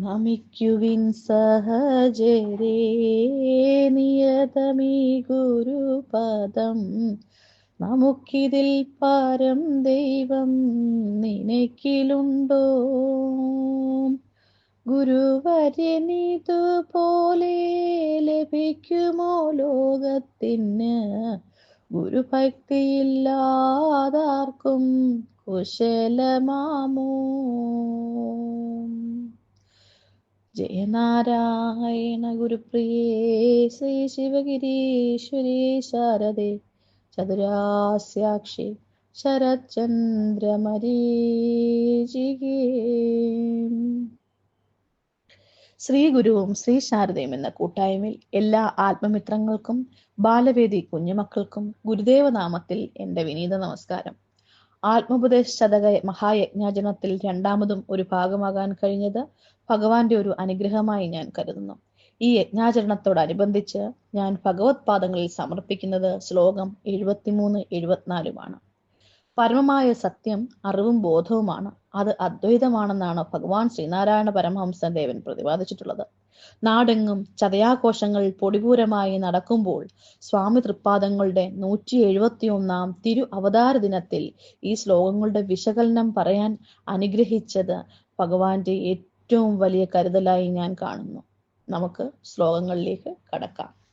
നമിക്കുവിൻ സഹജരേ നിയതമീ ഗുരുപദം. നമുക്കിതിൽ പാരം ദൈവം നിനക്കിലുണ്ടോ? ഗുരുവര്യനിതുപോലെ ലഭിക്കുമോ ലോകത്തിന്? ഗുരുഭക്തിയില്ലാതാർക്കും കുശലമാമോ? ജയനാരായണ ഗുരുപ്രിയേ ശ്രീ ശിവഗിരീശ്വരി ശാരദേ ചതുരാസ്യാക്ഷി ശരചന്ദ്രമരീചികേ ശ്രീ ഗുരുവും ശ്രീ ശാരദയും എന്ന കൂട്ടായ്മയിൽ എല്ലാ ആത്മമിത്രങ്ങൾക്കും ബാലവേദി കുഞ്ഞുമക്കൾക്കും ഗുരുദേവനാമത്തിൽ എന്റെ വിനീത നമസ്കാരം. ആത്മോപദേശ ശതക മഹായജ്ഞാചരണത്തിൽ രണ്ടാമതും ഒരു ഭാഗമാകാൻ കഴിഞ്ഞത് ഭഗവാന്റെ ഒരു അനുഗ്രഹമായി ഞാൻ കരുതുന്നു. ഈ യജ്ഞാചരണത്തോടനുബന്ധിച്ച് ഞാൻ ഭഗവത് പാദങ്ങളിൽ സമർപ്പിക്കുന്നത് ശ്ലോകം എഴുപത്തിമൂന്ന് എഴുപത്തിനാലുമാണ്. പരമമായ സത്യം അറിവും ബോധവുമാണ്. അത് അദ്വൈതമാണെന്നാണ് ഭഗവാൻ ശ്രീനാരായണ പരമഹംസദേവൻ പ്രതിപാദിച്ചിട്ടുള്ളത്. നാടെങ്ങും ചതയാഘോഷങ്ങൾ പൊടിപൂരമായി നടക്കുമ്പോൾ സ്വാമി തൃപ്പാദങ്ങളുടെ നൂറ്റി എഴുപത്തിയൊന്നാം തിരു അവതാര ദിനത്തിൽ ഈ ശ്ലോകങ്ങളുടെ വിശകലനം പറയാൻ അനുഗ്രഹിച്ചത് ഭഗവാന്റെ ഏറ്റവും വലിയ കരുതലായി ഞാൻ കാണുന്നു. നമുക്ക് ശ്ലോകങ്ങളിലേക്ക് കടക്കാം.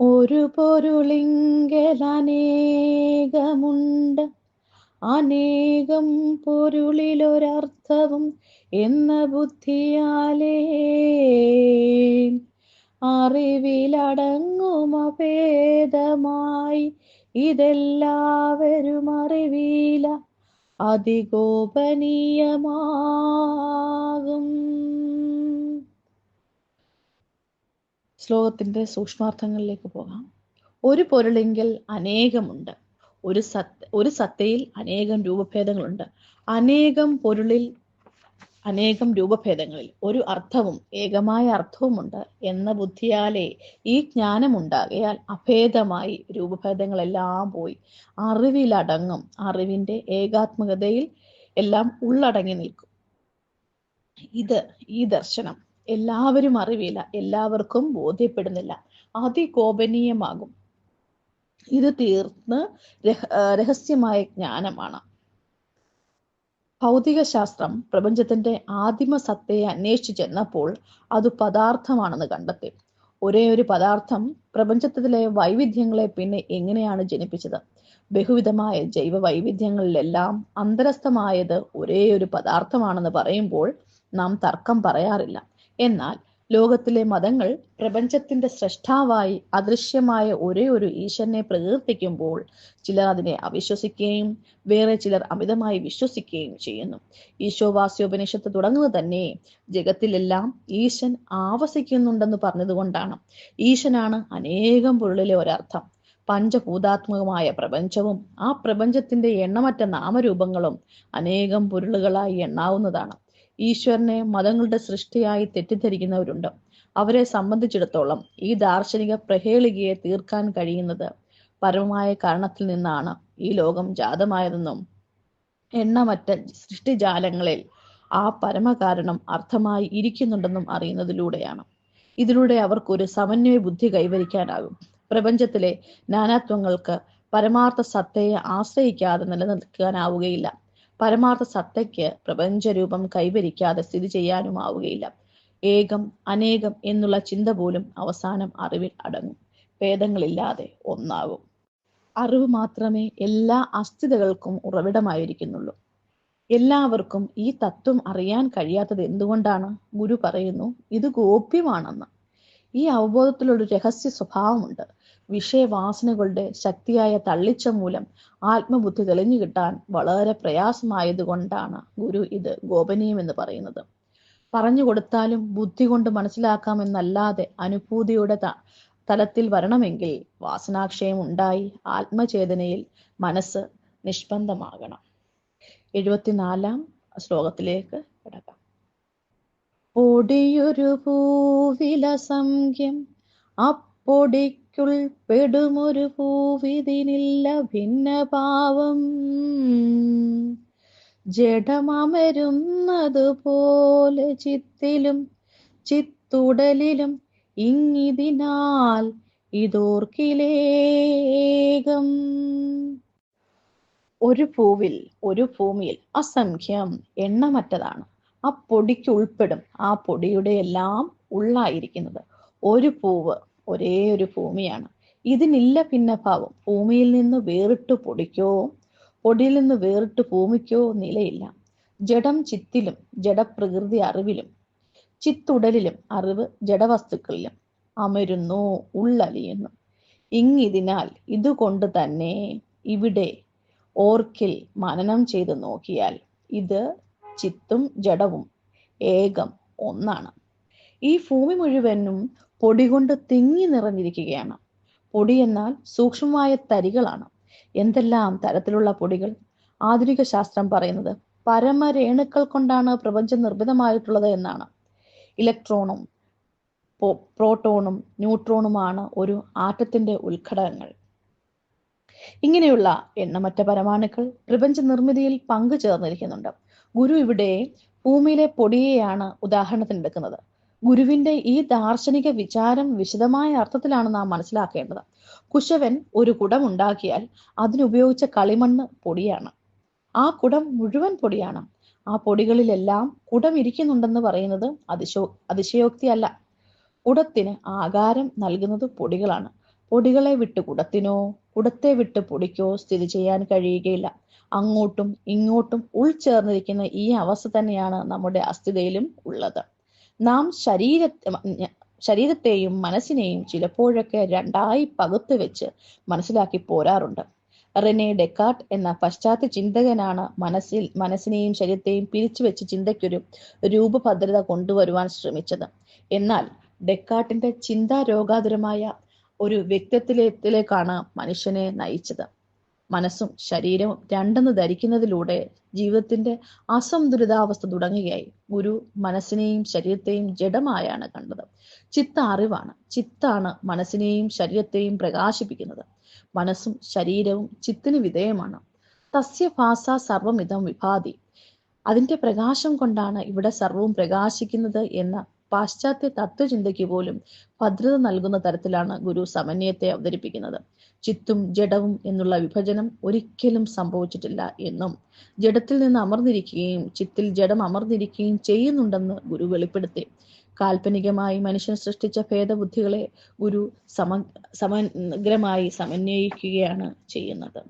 ഒരു പൊരുളിങ്കലനേകമുണ്ട്. അനേകം പൊരുളിലൊരർത്ഥവും എന്ന ബുദ്ധിയാലേ അറിവിലടങ്ങും അഭേദമായി ഇതെല്ലാവരും അറിവില അതിഗോപനീയമാകും. ശ്ലോകത്തിന്റെ സൂക്ഷ്മാർത്ഥങ്ങളിലേക്ക് പോകാം. ഒരു പൊരുളെങ്കിൽ അനേകമുണ്ട്. ഒരു സത്ത് ഒരു സത്തയിൽ അനേകം രൂപഭേദങ്ങളുണ്ട്. അനേകം പൊരുളിൽ അനേകം രൂപഭേദങ്ങളിൽ ഒരു അർത്ഥവും ഏകമായ അർത്ഥവുമുണ്ട് എന്ന ബുദ്ധിയാലേ ഈ ജ്ഞാനമുണ്ടാകയാൽ അഭേദമായി രൂപഭേദങ്ങളെല്ലാം പോയി. അറിവിലടങ്ങും അറിവിന്റെ ഏകാത്മകതയിൽ എല്ലാം ഉള്ളടങ്ങി നിൽക്കും. ഇത് ഈ ദർശനം എല്ലാവരും അറിവില്ല എല്ലാവർക്കും ബോധ്യപ്പെടുന്നില്ല. അതികോപനീയമാകും. ഇത് തീർന്ന് രഹസ്യമായ ജ്ഞാനമാണ്. ഭൗതിക ശാസ്ത്രം പ്രപഞ്ചത്തിന്റെ ആദിമ സത്തയെ അന്വേഷിച്ചു ചെന്നപ്പോൾ അത് പദാർത്ഥമാണെന്ന് കണ്ടെത്തി. ഒരേ ഒരു പദാർത്ഥം പ്രപഞ്ചത്തിലെ വൈവിധ്യങ്ങളെ പിന്നെ എങ്ങനെയാണ് ജനിപ്പിച്ചത്? ബഹുവിധമായ ജൈവ വൈവിധ്യങ്ങളിലെല്ലാം അന്തരസ്ഥമായത് ഒരേ ഒരു പദാർത്ഥമാണെന്ന് പറയുമ്പോൾ നാം തർക്കം പറയാറില്ല. എന്നാൽ ലോകത്തിലെ മതങ്ങൾ പ്രപഞ്ചത്തിന്റെ സൃഷ്ടാവായി അദൃശ്യമായ ഒരേ ഒരു ഈശ്വരനെ പ്രകീർത്തിക്കുമ്പോൾ ചിലർ അതിനെ അവിശ്വസിക്കുകയും വേറെ ചിലർ അമിതമായി വിശ്വസിക്കുകയും ചെയ്യുന്നു. ഈശോവാസ്യോപനിഷത്ത് തുടങ്ങുന്നത് തന്നെ ജഗത്തിലെല്ലാം ഈശൻ ആവസിക്കുന്നുണ്ടെന്ന് പറഞ്ഞതുകൊണ്ടാണ്. ഈശനാണ് അനേകം പൊരുളിലെ ഒരർത്ഥം. പഞ്ചഭൂതാത്മകമായ പ്രപഞ്ചവും ആ പ്രപഞ്ചത്തിന്റെ എണ്ണമറ്റ നാമരൂപങ്ങളും അനേകം പൊരുളുകളായി എണ്ണാവുന്നതാണ്. ഈശ്വരനെ മതങ്ങളുടെ സൃഷ്ടിയായി തെറ്റിദ്ധരിക്കുന്നവരുണ്ട്. അവരെ സംബന്ധിച്ചിടത്തോളം ഈ ദാർശനിക പ്രഹേളികയെ തീർക്കാൻ കഴിയുന്നത് പരമമായ കാരണത്തിൽ നിന്നാണ് ഈ ലോകം ജാതമായതെന്നും എണ്ണമറ്റ സൃഷ്ടിജാലങ്ങളിൽ ആ പരമകാരണം അർത്ഥമായി ഇരിക്കുന്നുണ്ടെന്നും അറിയുന്നതിലൂടെയാണ്. ഇതിലൂടെ അവർക്കൊരു സമന്വയ ബുദ്ധി കൈവരിക്കാനാകും. പ്രപഞ്ചത്തിലെ നാനാത്വങ്ങൾക്ക് പരമാർത്ഥ സത്തയെ ആശ്രയിക്കാതെ നിലനിൽക്കാനാവുകയില്ല. പരമാർത്ഥ സത്തയ്ക്ക് പ്രപഞ്ചരൂപം കൈവരിക്കാതെ സ്ഥിതി ചെയ്യാനുമാവുകയില്ല. ഏകം അനേകം എന്നുള്ള ചിന്ത പോലും അവസാനം അറിവിൽ അടങ്ങും. ഭേദങ്ങളില്ലാതെ ഒന്നാകും അറിവ് മാത്രമേ എല്ലാ അസ്ഥിതകൾക്കും ഉറവിടമായിരിക്കുന്നുള്ളൂ. എല്ലാവർക്കും ഈ തത്വം അറിയാൻ കഴിയാത്തത് എന്തുകൊണ്ടാണ്? ഗുരു പറയുന്നു ഇത് ഗോപ്യമാണെന്ന്. ഈ അവബോധത്തിലൊരു രഹസ്യ സ്വഭാവമുണ്ട്. വിഷയവാസനകളുടെ ശക്തിയായ തള്ളിച്ച മൂലം ആത്മബുദ്ധി തെളിഞ്ഞു കിട്ടാൻ വളരെ പ്രയാസമായതുകൊണ്ടാണ് ഗുരു ഇത് ഗോപനീയം എന്ന് പറയുന്നത്. പറഞ്ഞു കൊടുത്താലും ബുദ്ധി കൊണ്ട് മനസ്സിലാക്കാമെന്നല്ലാതെ അനുഭൂതിയുടെ തലത്തിൽ വരണമെങ്കിൽ വാസനാക്ഷയം ഉണ്ടായി ആത്മചേതനയിൽ മനസ്സ് നിഷ്പന്ദമാകണം എഴുപത്തിനാലാം ശ്ലോകത്തിലേക്ക് കിടക്കാം. പൊടിയൊരു പൂവില സംഖ്യം അപ്പൊടിക്കുൾപ്പെടുമൊരു പൂവിതിനില്ല ഭിന്ന പാവം ജഡമരുന്നതുപോലെ ചിത്തിലും ചിത്തുടലിലും ഇങ്ങിതിനാൽ ഇതോർക്കിലേകം. ഒരു പൂവിൽ ഒരു ഭൂമിയിൽ അസംഖ്യം എണ്ണമറ്റതാണ്. ആ പൊടിക്ക് ഉൾപ്പെടും ആ പൊടിയുടെ എല്ലാം ഉള്ളായിരിക്കുന്നത്. ഒരു പൂവ് ഒരേ ഒരു ഭൂമിയാണ്. ഇതിനില്ല ഭിന്നഭാവം ഭൂമിയിൽ നിന്ന് വേറിട്ട് പൊടിക്കോ? പൊടിയിൽ നിന്ന് വേറിട്ട് ഭൂമിക്കോ? നിലയില്ല. ജഡം ചിത്തിലും ജഡപ്രകൃതി അറിവിലും ചിത്തുടലിലും അറിവ് ജഡവസ്തുക്കളിലും അമരുന്നു ഉള്ളലിയുന്നു. ഇങ്ങിതിനാൽ ഇതുകൊണ്ട് തന്നെ ഇവിടെ ഓർക്കിൽ മനനം ചെയ്ത് നോക്കിയാൽ ഇത് ചിത്തും ജഡവും ഏകം ഒന്നാണ്. ഈ ഭൂമി മുഴുവനും പൊടി കൊണ്ട് തിങ്ങി നിറഞ്ഞിരിക്കുകയാണ്. പൊടി എന്നാൽ സൂക്ഷ്മമായ തരികളാണ്. എന്തെല്ലാം തരത്തിലുള്ള പൊടികൾ? ആധുനിക ശാസ്ത്രം പറയുന്നത് പരമരേണുക്കൾ കൊണ്ടാണ് പ്രപഞ്ചം നിർമ്മിതമായിട്ടുള്ളത് എന്നാണ്. ഇലക്ട്രോണും പ്രോട്ടോണും ന്യൂട്രോണുമാണ് ഒരു ആറ്റത്തിന്റെ ഉത്ഘടകങ്ങൾ. ഇങ്ങനെയുള്ള എണ്ണമറ്റ പരമാണുക്കൾ പ്രപഞ്ച നിർമ്മിതിയിൽ പങ്കു ചേർന്നിരിക്കുന്നുണ്ട് ഗുരു ഇവിടെ ഭൂമിയിലെ പൊടിയെയാണ് ഉദാഹരണത്തിന് എടുക്കുന്നത് ഗുരുവിന്റെ ഈ ദാർശനിക വിചാരം വിശദമായ അർത്ഥത്തിലാണ് നാം മനസ്സിലാക്കേണ്ടത്. കുശവൻ ഒരു കുടം ഉണ്ടാക്കിയാൽ അതിനുപയോഗിച്ച കളിമണ്ണ് പൊടിയാണ്. ആ കുടം മുഴുവൻ പൊടിയാണ്. ആ പൊടികളിലെല്ലാം കുടം ഇരിക്കുന്നുണ്ടെന്ന് പറയുന്നത് അതിശോ അതിശയോക്തിയല്ല. കുടത്തിന് ആകാരം നൽകുന്നത് പൊടികളാണ്. പൊടികളെ വിട്ട് കുടത്തിനോ കുടത്തെ വിട്ട് പൊടിക്കോ സ്ഥിതി ചെയ്യാൻ കഴിയുകയില്ല. അങ്ങോട്ടും ഇങ്ങോട്ടും ഉൾച്ചേർന്നിരിക്കുന്ന ഈ അവസ്ഥ തന്നെയാണ് നമ്മുടെ അസ്ഥിതയിലും ഉള്ളത്. നാം ശരീര ശരീരത്തെയും മനസ്സിനെയും ചിലപ്പോഴൊക്കെ രണ്ടായി പകുത്തു വെച്ച് മനസ്സിലാക്കി പോരാറുണ്ട്. റെനെ ഡെക്കാർട്ട് എന്ന പശ്ചാത്ത ചിന്തകനാണ് മനസ്സിൽ മനസ്സിനെയും ശരീരത്തെയും പിരിച്ചു വെച്ച് ചിന്തയ്ക്കൊരു രൂപഭദ്രത കൊണ്ടുവരുവാൻ ശ്രമിച്ചത്. എന്നാൽ ഡെക്കാർട്ടിന്റെ ചിന്താ രോഗാതുരമായ ഒരു വ്യക്തിത്വത്തിലേക്കാണ് മനുഷ്യനെ നയിച്ചത്. മനസ്സും ശരീരവും രണ്ടെന്ന് ധരിക്കുന്നതിലൂടെ ജീവിതത്തിന്റെ അസന്തുലിതാവസ്ഥ തുടങ്ങുകയായി. ഗുരു മനസ്സിനെയും ശരീരത്തെയും ജഡമായാണ് കണ്ടത്. ചിത്ത അറിവാണ്. ചിത്താണ് മനസ്സിനെയും ശരീരത്തെയും പ്രകാശിപ്പിക്കുന്നത്. മനസ്സും ശരീരവും ചിത്തിന് വിധേയമാണ്. തസ്യ ഭാസ സർവമിതം വിഭാതി. അതിന്റെ പ്രകാശം കൊണ്ടാണ് ഇവിടെ സർവവും പ്രകാശിക്കുന്നത് എന്ന പാശ്ചാത്യ തത്വചിന്തയ്ക്ക് പോലും ഭദ്രത നൽകുന്ന തരത്തിലാണ് ഗുരു സമന്വയത്തെ അവതരിപ്പിക്കുന്നത്. ചിത്തും ജഡവും എന്നുള്ള വിഭജനം ഒരിക്കലും സംഭവിച്ചിട്ടില്ല എന്നും ജഡത്തിൽ നിന്ന് അമർന്നിരിക്കുകയും ചിത്തിൽ ജഡം അമർന്നിരിക്കുകയും ചെയ്യുന്നുണ്ടെന്ന് ഗുരു വെളിപ്പെടുത്തി. കാൽപ്പനികമായി മനുഷ്യൻ സൃഷ്ടിച്ച ഭേദബുദ്ധികളെ ഗുരു സമ സമഗ്രമായി സമന്വയിക്കുകയാണ് ചെയ്യുന്നത്.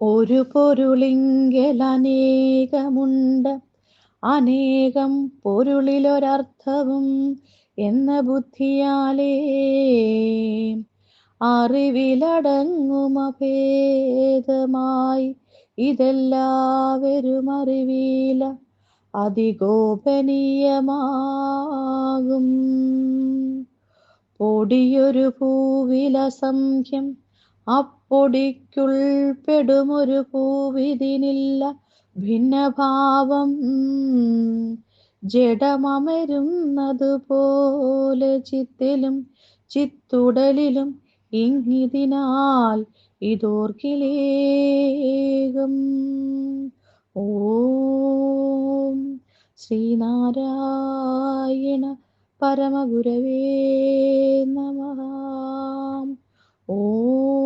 ഒരു പൊരുളിങ്കൽ അനേകമുണ്ട്. അനേകം പൊരുളിലൊരർത്ഥവും എന്ന ബുദ്ധിയാലേ. അറിവിലടങ്ങുമഭേദമായി ഇതെല്ലാവരും അറിവില അതിഗോപനീയമാകും. പൊടിയൊരു പൂവിലസംഖ്യം അപ്പൊടിക്കുൾപ്പെടുമൊരു പൂവിതിനില്ല ഭിന്നഭാവം ജഡമമരുന്നതുപോലെ ചിത്തിലും ചിത്തുടലിലും ഇങ്ങിതിനാൽ ഇതോർക്കിലേകം. ഓം ശ്രീനാരായണ പരമഗുരവേ നമ. ഓം